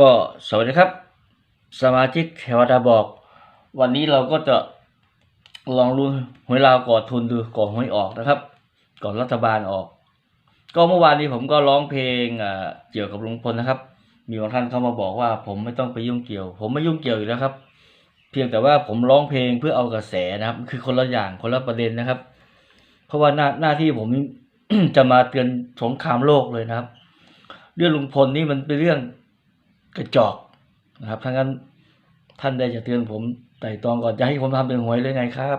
ก็สวัสดีครับ สมาชิกเทวดาบอก วันนี้เราก็จะลองลุ้นหวยลาวก่อทุนดูก่อนหวยออกนะครับ ก่อนรัฐบาลออก ก็เมื่อวานนี้ผมก็ร้องเพลงเกี่ยวกับลุงพลนะครับ มีบางท่านเข้ามาบอกว่าผมไม่ต้องไปยุ่งเกี่ยว ผมไม่ยุ่งเกี่ยวอยู่แล้วครับ เพียงแต่ว่าผมร้องเพลงเพื่อเอากระแสนะครับ คือคนละอย่างคนละประเด็นนะครับ เพราะว่าหน้าหน้าที่ผมจะมาเตือนสงครามโลกเลยนะครับ เรื่องลุงพลนี่มันเป็นเรื่อง กระจอกนะครับทั้งนั้นท่านได้จะเตือนผมไต่ตองก่อนจะให้ผมทำเป็นหวยเลยไงครับ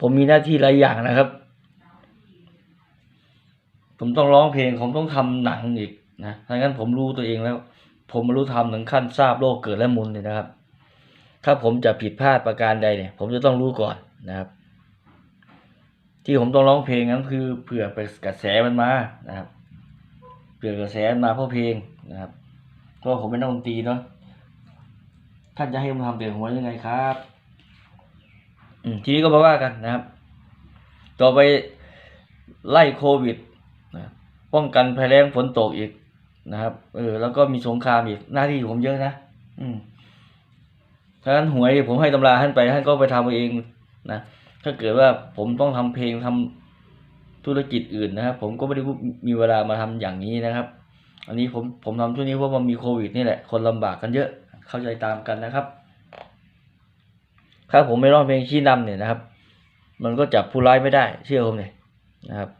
ผมมีหน้าที่หลายอย่างนะครับ ผมต้องร้องเพลงผมต้องทำหนังอีกนะทั้งนั้นผมรู้ตัวเองแล้ว ผมมารู้ทำถึงขั้นทราบโลกเกิดและมุนเลยนะครับ ถ้าผมจะผิดพลาดประการใดเนี่ย ผมจะต้องรู้ก่อนนะครับ ที่ผมต้องร้องเพลงนั้นคือเผื่อไปกระแสมันมานะครับเผื่อกระแสมาเพราะเพลงนะครับ เพราะผมเป็นนักดนตรีเนาะท่านจะให้ผมทำเปลี่ยนหัวยังไงครับอืทีนี้ก็มาว่ากันนะครับ ต่อไปไล่โควิดนะป้องกันภัยแล้งฝนตกอีกนะครับ เออ แล้วก็มีสงครามอีกหน้าที่ผมเยอะนะอืมถ้างั้นหวยผมให้ตำราท่านไปท่านก็ไปทำเอาเองนะถ้าเกิดว่าผมต้องทำเพลงทำธุรกิจอื่นนะครับ ผมก็ไม่ได้มีเวลามาทำอย่างนี้นะครับ อันนี้ผมผมทำช่วงนี้เพราะมันมีโควิดนี่แหละ คนลำบากกันเยอะ เข้าใจตามกันนะครับ ถ้าผมไม่ร้องเพลงชี้นำเนี่ยนะครับ มันก็จับผู้ร้ายไม่ได้ เชื่อผมเลยนะครับ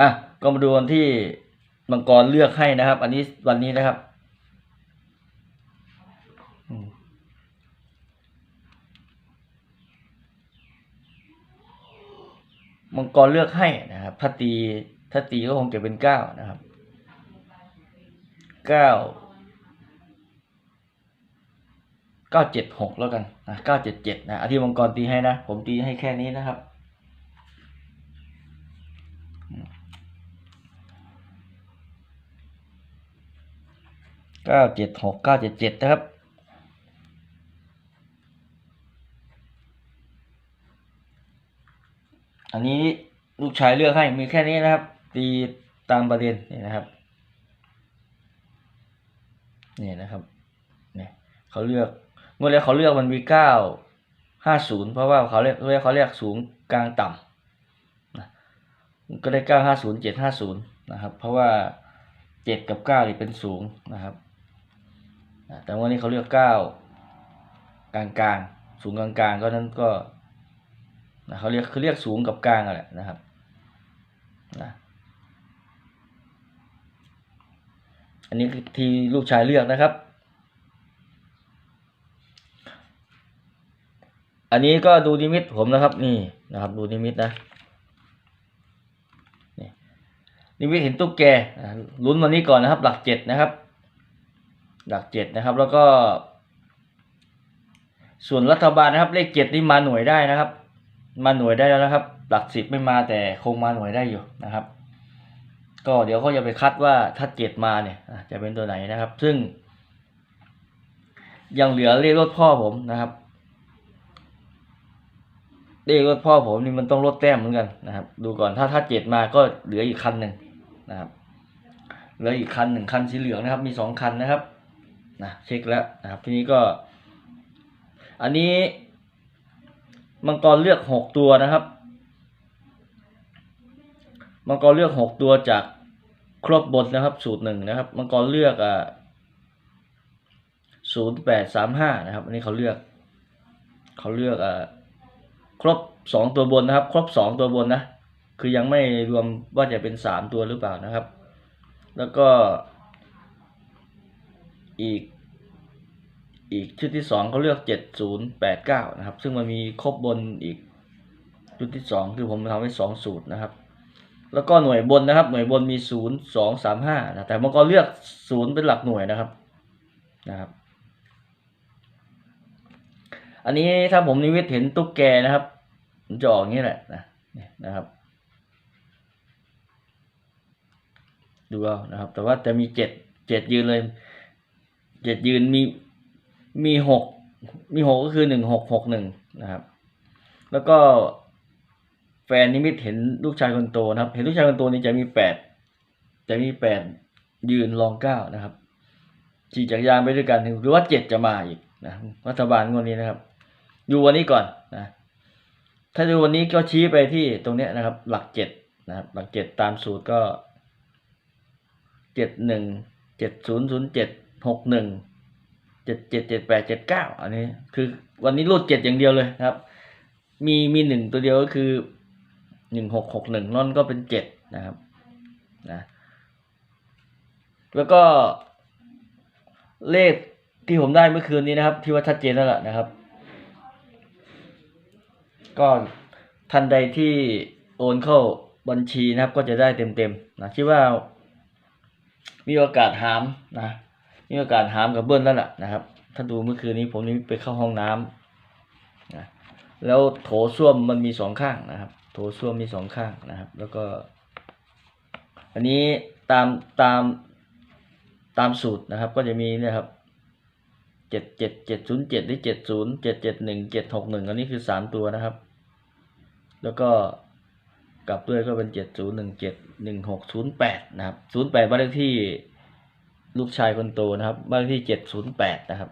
อะก็มาดูวันที่มังกรเลือกให้นะครับ อันนี้วันนี้นะครับมมังกรเลือกให้นะครับถ้าตี ถ้าตีก็คงจะเป็นเก้านะครับเก้าเก้าเจ็ดหกแล้วกันนะเก้าเจ็ดเจ็ดนะอาที่มังกรตีให้นะ ผมตีให้แค่นี้นะครับเก้าเจ็ดหกเก้าเจ็ดเจ็ดนะครับอันนี้ลูกชายเลือกให้มีแค่นี้นะครับ ตีตามประเด็นนี่นะครับนี่นะครับเนี่ยเขาเลือกเมื่อแล้วเขาเลือกมันมีเก้าห้าศูนย์เพราะว่าเขาเรียกเรียกเขาเรียกสูงกลางต่ำนะก็ได้เก้าห้าศูนย์เจ็ดห้าศูนย์นะครับ เพราะว่าเจ็ดกับเก้านี่เป็นสูงนะครับแต่วันนี้เขาเลือกเก้ากลางกลางสูงกลางกลางก็นั้นก็นะเขาเรียกคือเรียกสูงกับกลางอะไรนะครับนะ อันนี้ที่ลูกชายเลือกนะครับ อันนี้ก็ดูนิมิตผมนะครับ นี่นะครับ ดูนิมิตนะนี่นิมิตเห็นตุ๊กแกลุ้นวันนี้ก่อนนะครับ หลักเจ็ดนะครับ หลักเจ็ดนะครับ แล้วก็ ส่วนรัฐบาลนะครับ เลขเจ็ดนี่มาหน่วยได้นะครับ มาหน่วยได้แล้วนะครับ หลักสิบไม่มาแต่คงมาหน่วยได้อยู่นะครับ ก็เดี๋ยวเขาจะไปคัดว่าถ้าเจ็ดมาเนี่ยจะเป็นตัวไหนนะครับ ซึ่ง ยังเหลือเลขรถพ่อผมนะครับเลขรถพ่อผมนี่มันต้องลดแต้มเหมือนกันนะครับ ดูก่อนถ้าถ้าเจ็ดมาก็เหลืออีกคันหนึ่งนะครับเหลืออีกคันหนึ่งคันสีเหลืองนะครับ มีสองคันนะครับนะเช็คแล้วนะครับ ทีนี้ก็ อันนี้มังกรเลือกหกตัวนะครับมังกรเลือกหกตัวจาก ครบบทนะครับ สูตรหนึ่งนะครับมังกรเลือกอ่าศูนย์แปดสามห้านะครับ อันนี้เขาเลือก เขาเลือกอ่าครบสองตัวบนนะครับ ครบสองตัวบนนะ คือยังไม่รวมว่าจะเป็นสามตัวหรือเปล่านะครับ แล้วก็ อีก อีกชุดที่สองเขาเลือกเจ็ดศูนย์แปดเก้านะครับ ซึ่งมันมีครบบนอีกชุดที่สองคือผมทำให้สองสูตรนะครับ แล้วก็หน่วยบนนะครับ หน่วยบนมีศูนย์สองสามห้านะแต่มันก็เลือกศูนย์เป็นหลักหน่วยนะครับนะครับ อันนี้ถ้าผมนิวิตเห็นตุ๊กแกนะครับมันจะออกอย่างนี้แหละนะเนี่ยนะครับ ดูเอานะครับ แต่ว่าจะมีเจ็ดเจ็ดยืนเลยเจ็ดยืนมีมีหกมีหกก็คือหนึ่งหกหกหนึ่งนะครับ แล้วก็ แฟนนิมิตเห็นลูกชายคนโตนะครับ เห็นลูกชายคนโตนี่จะมีแปดจะมีแปดยืนรองเก้านะครับขี่จักรยานไปด้วยกันหรือว่าเจ็ดจะมาอีกนะรัฐบาลงวดนี้นะครับ ดูวันนี้ก่อนนะถ้าดูวันนี้ก็ชี้ไปที่ตรงเนี้ยนะครับ หลักเจ็ดนะครับหลักเจ็ดตามสูตรก็เจ็ดหนึ่งเจ็ดศูนย์ศูนย์เจ็ดหกหนึ่งเจ็ดเจ็ดเจ็ดแปดเจ็ดเก้าอันนี้ คือวันนี้รูดเจ็ดอย่างเดียวเลยนะครับ มีมีหนึ่งตัวเดียวก็คือ หนึ่งหกหกหนึ่งนั่นก็เป็นเจ็ดนะครับนะแล้วก็เลขที่ผมได้เมื่อคืนนี้นะครับ ที่ว่าชัดเจนแล้วล่ะนะครับ ก็ทันใดที่โอนเข้าบัญชีนะครับ ก็จะได้เต็มๆนะคิดว่า มีโอกาสหามนะมีโอกาสหามกับเบิ้ลแล้วล่ะนะครับ ถ้าดูเมื่อคืนนี้ผมนี่ไปเข้าห้องน้ำนะแล้วโถส้วมมันมีสองข้างนะครับ โถส้วมมีสองข้างนะครับ แล้วก็ อันนี้ตามตามตามสูตรนะครับ ก็จะมีนะครับเจ็ดเจ็ดเจ็ดศูนย์เจ็ดหรือเจ็ดศูนย์เจ็ดเจ็ดหนึ่งเจ็ดหกหนึ่งอันนี้คือสามตัวนะครับ แล้วก็กลับด้วยก็เป็นเจ็ดศูนย์หนึ่งเจ็ดหนึ่งหกศูนย์แปดนะครับศูนย์แปดบ้านเลขที่ลูกชายคนโตนะครับ บ้านเลขที่เจ็ดศูนย์แปดนะครับ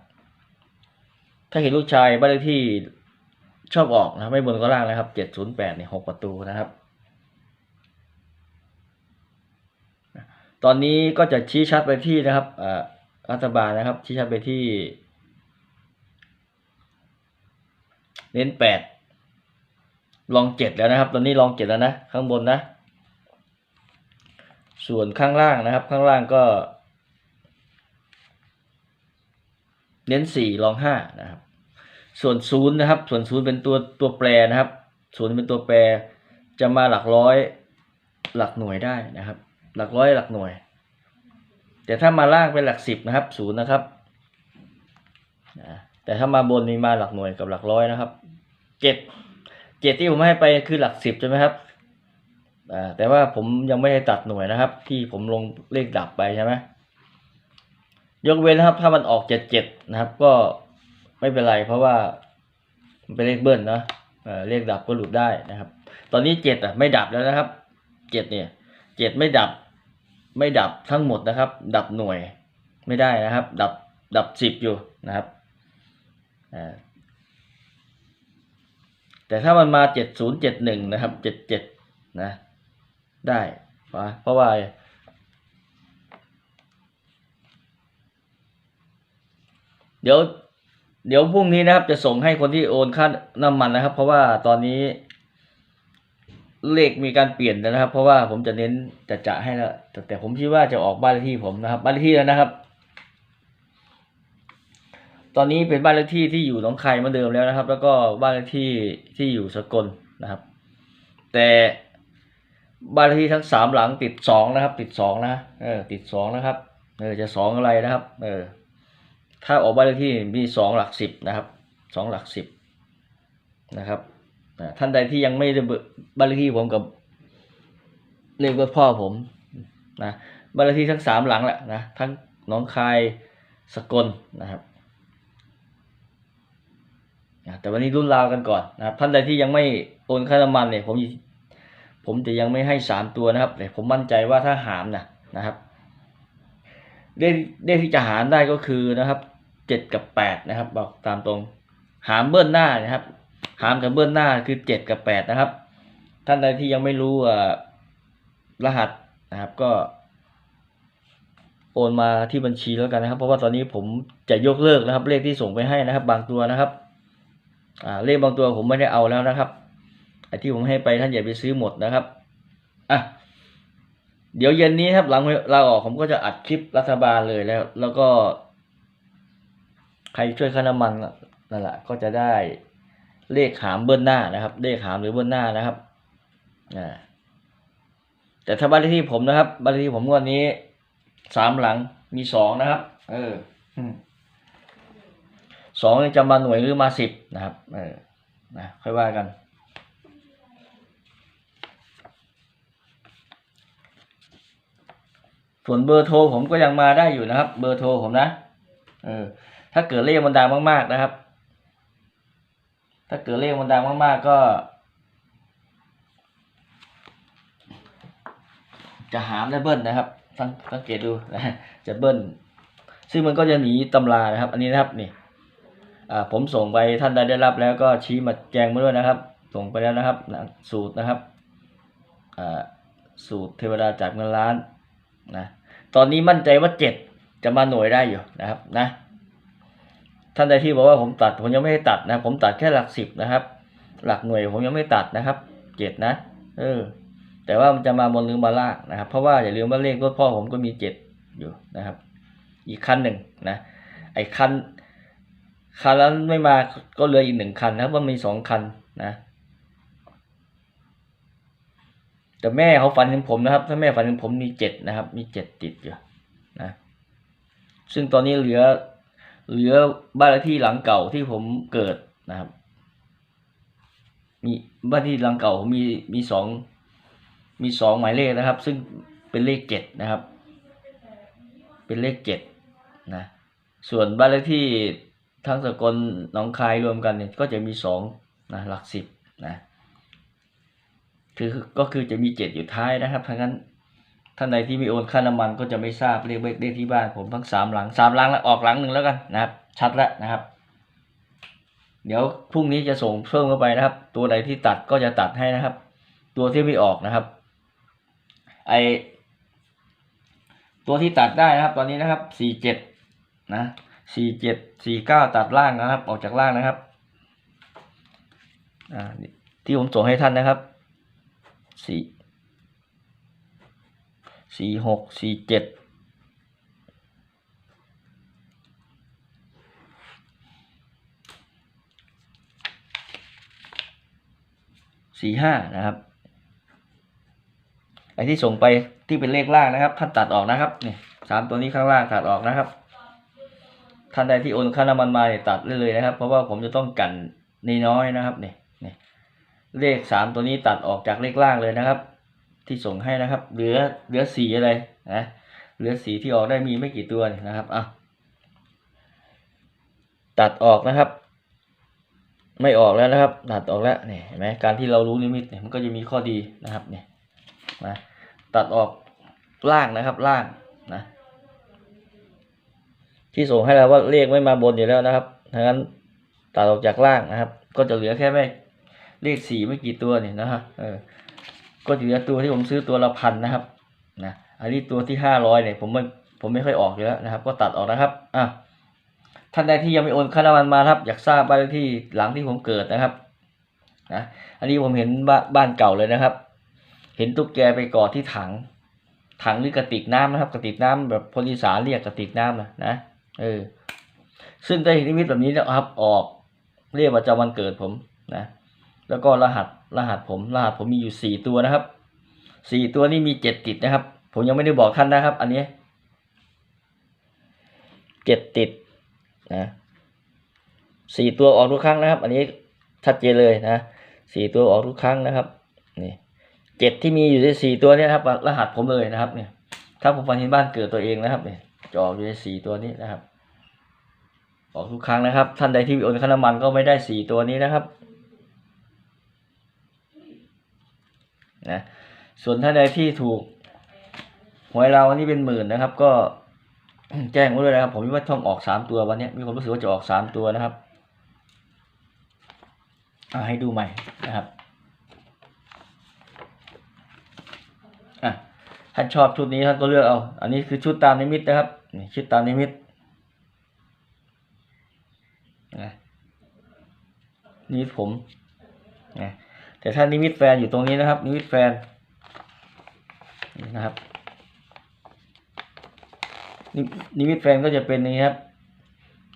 ถ้าเห็นลูกชายบ้านเลขที่ ชอบออกนะครับไม่บนก็ล่างนะครับเจ็ดศูนย์แปดเนี่ยหกประตูนะครับ ตอนนี้ก็จะชี้ชัดไปที่นะครับอ่ารัฐบาลนะครับ ชี้ชัดไปที่ เน้นแปดลองเจ็ดแล้วนะครับ ตอนนี้ลองเจ็ดแล้วนะ ข้างบนนะ ส่วนข้างล่างนะครับ ข้างล่างก็ เน้นสี่ลองห้านะครับ ส่วนศูนย์นะครับ ส่วนศูนย์เป็นตัวตัวแปรนะครับ ศูนย์เป็นตัวแปรจะมาหลักร้อยหลักหน่วยได้นะครับ หลักร้อยหลักหน่วย แต่ถ้ามาล่างเป็นหลักสิบนะครับศูนย์นะครับนะแต่ถ้ามาบนนี่มาหลักหน่วยกับหลักร้อยนะครับเจ็ดเจ็ดที่ผมให้ไปคือหลักสิบใช่ไหมครับอ่าแต่ว่าผมยังไม่ได้ตัดหน่วยนะครับ ที่ผมลงเลขดับไปใช่ไหมยกเว้นนะครับถ้ามันออกเจ็ดเจ็ดนะครับ ก็ ไม่เป็นไรเพราะว่ามันเป็นเลขเบิ้ลเนอะเออเลขดับก็หลุดได้นะครับ ตอนนี้เจ็ดอะไม่ดับแล้วนะครับเจ็ดเนี่ยเจ็ดไม่ดับ ไม่ดับทั้งหมดนะครับ ดับหน่วยไม่ได้นะครับ ดับดับสิบอยู่นะครับแต่ถ้ามันมาเจ็ดศูนย์เจ็ดหนึ่งนะครับเจ็ดเจ็ดนะได้เพราะเพราะว่าเดี๋ยว เดี๋ยวพรุ่งนี้นะครับ จะส่งให้คนที่โอนค่าน้ำมันนะครับ เพราะว่าตอนนี้ เลขมีการเปลี่ยนแล้วนะครับ เพราะว่าผมจะเน้นจะจะให้แล้วแต่แต่ผมคิดว่าจะออกบ้านเลขที่ผมนะครับ บ้านเลขที่แล้วนะครับ ตอนนี้เป็นบ้านเลขที่ที่อยู่หนองคายเหมือนเดิมแล้วนะครับ แล้วก็บ้านเลขที่ที่อยู่สกลนะครับ แต่บ้านเลขที่ทั้งสามหลังติดสองนะครับ ติดสองนะเออติดสองนะครับเออจะสองอะไรนะครับ เออ ถ้าออกบ้านเลขที่มีสองหลักสิบนะครับสองหลักสิบนะครับท่านใดที่ยังไม่ได้เบอร์บ้านเลขที่ผมกับเลขรถพ่อผมนะบ้านเลขที่ทั้งสามหลังแหละนะทั้งหนองคายสกลนะครับแต่วันนี้รุ่นราวกันก่อนนะครับท่านใดที่ยังไม่โอนค่าน้ำมันเนี่ยผมผมจะยังไม่ให้สามตัวนะครับแต่ผมมั่นใจว่าถ้าหามนะนะครับเลขเลขที่จะหารได้ก็คือนะครับ เจ็ดกับแปดนะครับ บอกตามตรง หามเบิ้ลหน้านะครับ หามกับเบิ้ลหน้าคือเจ็ดกับแปดนะครับ ท่านใดที่ยังไม่รู้รหัสนะครับก็ โอนมาที่บัญชีแล้วกันนะครับ เพราะว่าตอนนี้ผมจะยกเลิกนะครับ เลขที่ส่งไปให้นะครับ บางตัวนะครับอ่าเลขบางตัวผมไม่ได้เอาแล้วนะครับไอ้ที่ผมให้ไปท่านอย่าไปซื้อหมดนะครับอะเดี๋ยวเย็นนี้ครับหลังเราออกผมก็จะอัดคลิปรัฐบาลเลยแล้ว แล้วก็ ใครช่วยค่าน้ำมันนั่นแหละก็จะได้เลขหามเบิ้ลหน้านะครับ เลขหามหรือเบิ้ลหน้านะครับอ่าแต่ถ้าบ้านเลขที่ผมนะครับบ้านเลขที่ผมงวันนี้สามหลังมีสองนะครับ เออสองจะมาหน่วยหรือมาสิบนะครับ เออนะค่อยว่ากันส่วนเบอร์โทรผมก็ยังมาได้อยู่นะครับ เบอร์โทรผมนะ เออ ถ้าเกิดเลขมันดังมากๆนะครับ ถ้าเกิดเลขมันดังมากๆก็ จะหามได้เบิ้ลนะครับสังสังเกตดูนะจะเบิ้ลซึ่งมันก็จะหนีตำรานะครับ อันนี้นะครับนี่ผมส่งไปท่านใดได้รับแล้วก็ชี้มาแจ้งมาด้วยนะครับ ส่งไปแล้วนะครับ สูตรนะครับสูตรเทวดาจากเงินล้านนะตอนนี้มั่นใจว่าเจ็ดจะมาหน่วยได้อยู่นะครับนะ ท่านใดที่บอกว่าผมตัดผมยังไม่ได้ตัดนะ ผมตัดแค่หลักสิบนะครับ หลักหน่วยผมยังไม่ตัดนะครับเจ็ดนะ เออ แต่ว่ามันจะมาบนหรือมาล่างนะครับ เพราะว่าอย่าลืมว่าเลขรถพ่อผมก็มีเจ็ดอยู่นะครับ อีกคันหนึ่งนะ ไอ้คันคันนั้นไม่มาก็เหลืออีกหนึ่งคันนะครับว่ามีสองคันนะ แต่แม่เขาฝันเห็นผมนะครับ ถ้าแม่ฝันเห็นผมมีเจ็ดนะครับ มีเจ็ดติดอยู่นะ ซึ่งตอนนี้เหลือ เหลือบ้านเลขที่หลังเก่าที่ผมเกิดนะครับ มีบ้านที่หลังเก่าผมมีมีสองมีสองหมายเลขนะครับ ซึ่งเป็นเลขเจ็ดนะครับ เป็นเลขเจ็ดนะส่วนบ้านเลขที่ทั้งสกลหนองคายรวมกันเนี่ยก็จะมีสองนะหลักสิบนะคือก็คือจะมีเจ็ดอยู่ท้ายนะครับทั้งนั้น ท่านใดที่มีโอนค่าน้ำมันก็จะไม่ทราบเลขเลขที่บ้านผมทั้งสามหลังสามหลังแล้วออกหลังหนึ่งแล้วกันนะครับ ชัดแล้วนะครับ เดี๋ยวพรุ่งนี้จะส่งเพิ่มเข้าไปนะครับ ตัวใดที่ตัดก็จะตัดให้นะครับ ตัวที่ไม่ออกนะครับ ไอตัวที่ตัดได้นะครับ ตอนนี้นะครับสี่เจ็ดนะสี่เจ็ดสี่เก้าตัดล่างนะครับ ออกจากล่างนะครับอ่าที่ผมส่งให้ท่านนะครับสี่ สี่หกสี่เจ็ดสี่ห้านะครับไอที่ส่งไปที่เป็นเลขล่างนะครับ ท่านตัดออกนะครับนี่สามตัวนี้ข้างล่างตัดออกนะครับ ท่านใดที่โอนค่าน้ำมันมาเนี่ยตัดเลยเลยนะครับ เพราะว่าผมจะต้องกันนี่น้อยนะครับนี่นี่เลขสามตัวนี้ตัดออกจากเลขล่างเลยนะครับ ที่ส่งให้นะครับ เหลือเหลือสีอะไรนะเหลือสีที่ออกได้มีไม่กี่ตัวนนะครับอะตัดออกนะครับ ไม่ออกแล้วนะครับ ตัดออกแล้วเนี่ยเห็นไหมการที่เรารู้นิมิตเนี่ยมันก็จะมีข้อดีนะครับเนี่ยนะตัดออกล่างนะครับล่างนะที่ส่งให้เราว่าเลขไม่มาบนอยู่แล้วนะครับดังนั้นตัดออกจากล่างนะครับ ก็จะเหลือแค่ไม่เลขสีไม่กี่ตัวเนี่ยนะฮะเออ ก็จะเหลือตัวที่ผมซื้อตัวละพันนะครับนะอันนี้ตัวที่ห้าร้อยเนี่ยผมไม่ผมไม่ค่อยออกอยู่แล้วนะครับ ก็ตัดออกนะครับอะท่านใดที่ยังไม่โอนค่าน้ำมันมาครับ อยากทราบบ้านเลขที่หลังที่ผมเกิดนะครับนะอันนี้ผมเห็นบ้านบ้านเก่าเลยนะครับ เห็นตุ๊กแกไปกอดที่ถัง ถังหรือกระติกน้ำนะครับ กระติกน้ำแบบพลอีสานเรียกกระติกน้ำนะนะเออซึ่งได้เห็นนิมิตแบบนี้นะครับออกเรียกประจำวันเกิดผมนะ แล้วก็รหัสรหัสผมรหัสผมมีอยู่สี่ตัวนะครับสี่ตัวนี้มีเจ็ดติดนะครับ ผมยังไม่ได้บอกท่านนะครับ อันนี้เจ็ดติดนะสี่ตัวออกทุกครั้งนะครับ อันนี้ชัดเจนเลยนะสี่ตัวออกทุกครั้งนะครับนี่เจ็ดที่มีอยู่ในสี่ตัวนี้ครับ รหัสผมเลยนะครับ เนี่ย ถ้าผมฟันเห็นบ้านเกิดตัวเองนะครับเนี่ยจะออกอยู่ในสี่ตัวนี้นะครับ ออกทุกครั้งนะครับ ท่านใดที่โอนค่าน้ำมันก็ไม่ได้สี่ตัวนี้นะครับ นะส่วนท่านใดที่ถูกหวยเราวันนี้เป็นหมื่นนะครับ ก็แจ้งไว้ด้วยนะครับ ผมคิดว่าต้องออกสามตัววันนี้มีความรู้สึกว่าจะออกสามตัวนะครับอาให้ดูใหม่นะครับอะท่านชอบชุดนี้ท่านก็เลือกเอา อันนี้คือชุดตามนิมิตนะครับนี่ชุดตามนิมิตนี่ผม แต่ถ้านิมิตแฟนอยู่ตรงนี้นะครับ นิมิตแฟนนี่นะครับนิมิตแฟนก็จะเป็นนี้ครับ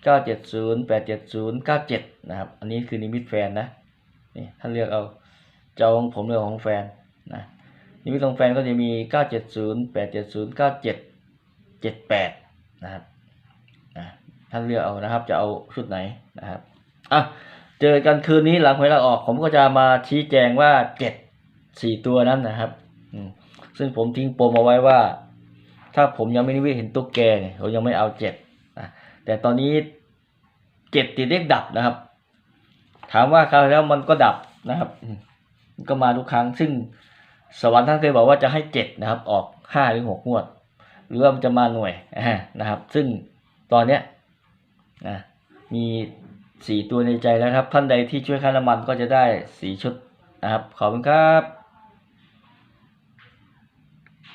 เก้าเจ็ดศูนย์แปดเจ็ดศูนย์เก้าเจ็ดนะครับ อันนี้คือนิมิตแฟนนะนี่ท่านเลือกเอาเจ้าของผมเลือกของแฟนนะนิมิตของแฟนก็จะมีเก้าเจ็ดศูนย์แปดเจ็ดศูนย์เก้าเจ็ดเจ็ดแปดนะครับนะท่านเลือกเอานะครับ จะเอาชุดไหนนะครับอะ เจอกันคืนนี้หลังหวยเราออก ผมก็จะมาชี้แจงว่าเจ็ดสี่ตัวนั้นนะครับซึ่งผมทิ้งปมเอาไว้ว่า ถ้าผมยังไม่นิวิเห็นตุ๊กแกเนี่ยผมยังไม่เอาเจ็ดแต่ตอนนี้เจ็ดติดเลขดับนะครับ ถามว่าคราวแล้วมันก็ดับนะครับก็มาทุกครั้ง ซึ่งสวรรค์ท่านเคยบอกว่าจะให้เจ็ดนะครับ ออกห้าหรือหกงวด หรือว่ามันจะมาหน่วยนะครับ ซึ่งตอนเนี้ยนะมี สี่ตัวในใจแล้วครับ ท่านใดที่ช่วยค่าน้ำมันก็จะได้สีชุดนะครับ ขอบคุณครับ